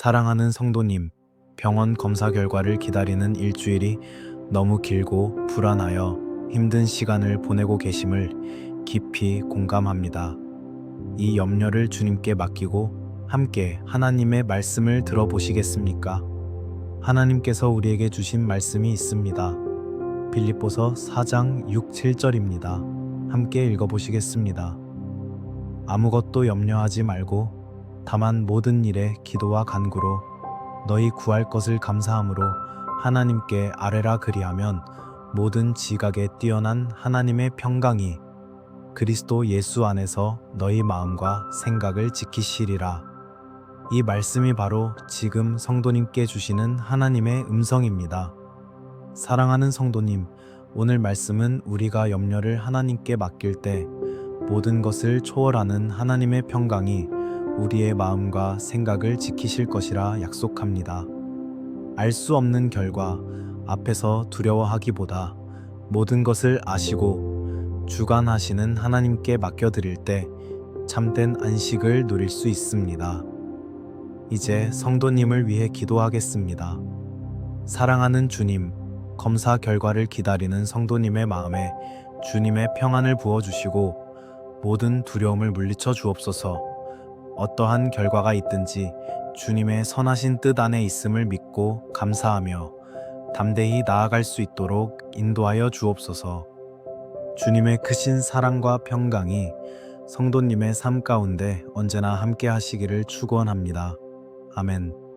사랑하는 성도님, 병원 검사 결과를 기다리는 일주일이 너무 길고 불안하여 힘든 시간을 보내고 계심을 깊이 공감합니다. 이 염려를 주님께 맡기고 함께 하나님의 말씀을 들어보시겠습니까? 하나님께서 우리에게 주신 말씀이 있습니다. 빌립보서 4장 6, 7절입니다. 함께 읽어보시겠습니다. 아무것도 염려하지 말고 다만 모든 일에 기도와 간구로 너희 구할 것을 감사함으로 하나님께 아뢰라 그리하면 모든 지각에 뛰어난 하나님의 평강이 그리스도 예수 안에서 너희 마음과 생각을 지키시리라. 이 말씀이 바로 지금 성도님께 주시는 하나님의 음성입니다. 사랑하는 성도님, 오늘 말씀은 우리가 염려를 하나님께 맡길 때 모든 것을 초월하는 하나님의 평강이 우리의 마음과 생각을 지키실 것이라 약속합니다. 알 수 없는 결과 앞에서 두려워하기보다 모든 것을 아시고 주관하시는 하나님께 맡겨드릴 때 참된 안식을 누릴 수 있습니다. 이제 성도님을 위해 기도하겠습니다. 사랑하는 주님, 검사 결과를 기다리는 성도님의 마음에 주님의 평안을 부어주시고 모든 두려움을 물리쳐 주옵소서. 어떠한 결과가 있든지 주님의 선하신 뜻 안에 있음을 믿고 감사하며 담대히 나아갈 수 있도록 인도하여 주옵소서. 주님의 크신 사랑과 평강이 성도님의 삶 가운데 언제나 함께 하시기를 축원합니다. 아멘.